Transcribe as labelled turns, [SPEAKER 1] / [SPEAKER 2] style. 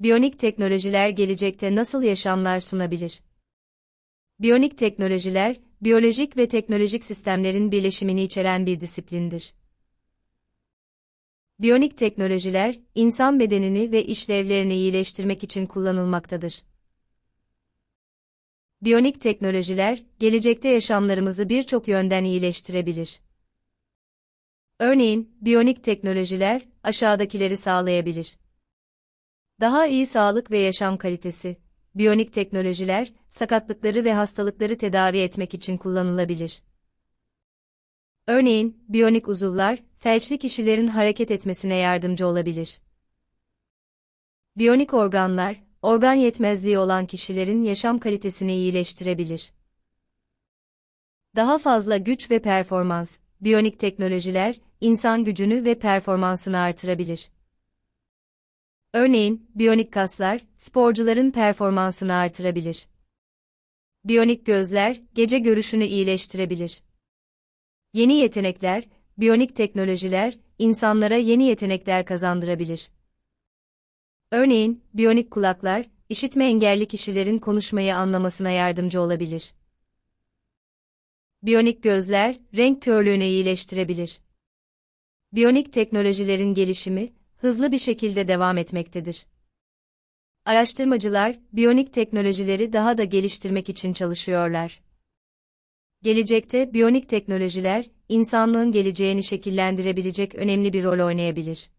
[SPEAKER 1] Biyonik teknolojiler gelecekte nasıl yaşamlar sunabilir? Biyonik teknolojiler, biyolojik ve teknolojik sistemlerin birleşimini içeren bir disiplindir. Biyonik teknolojiler, insan bedenini ve işlevlerini iyileştirmek için kullanılmaktadır. Biyonik teknolojiler, gelecekte yaşamlarımızı birçok yönden iyileştirebilir. Örneğin, biyonik teknolojiler, aşağıdakileri sağlayabilir. Daha iyi sağlık ve yaşam kalitesi. Biyonik teknolojiler, sakatlıkları ve hastalıkları tedavi etmek için kullanılabilir. Örneğin, biyonik uzuvlar, felçli kişilerin hareket etmesine yardımcı olabilir. Biyonik organlar, organ yetmezliği olan kişilerin yaşam kalitesini iyileştirebilir. Daha fazla güç ve performans, biyonik teknolojiler, insan gücünü ve performansını artırabilir. Örneğin, biyonik kaslar, sporcuların performansını artırabilir. Biyonik gözler, gece görüşünü iyileştirebilir. Yeni yetenekler, biyonik teknolojiler, insanlara yeni yetenekler kazandırabilir. Örneğin, biyonik kulaklar, işitme engelli kişilerin konuşmayı anlamasına yardımcı olabilir. Biyonik gözler, renk körlüğünü iyileştirebilir. Biyonik teknolojilerin gelişimi, hızlı bir şekilde devam etmektedir. Araştırmacılar, biyonik teknolojileri daha da geliştirmek için çalışıyorlar. Gelecekte biyonik teknolojiler, insanlığın geleceğini şekillendirebilecek önemli bir rol oynayabilir.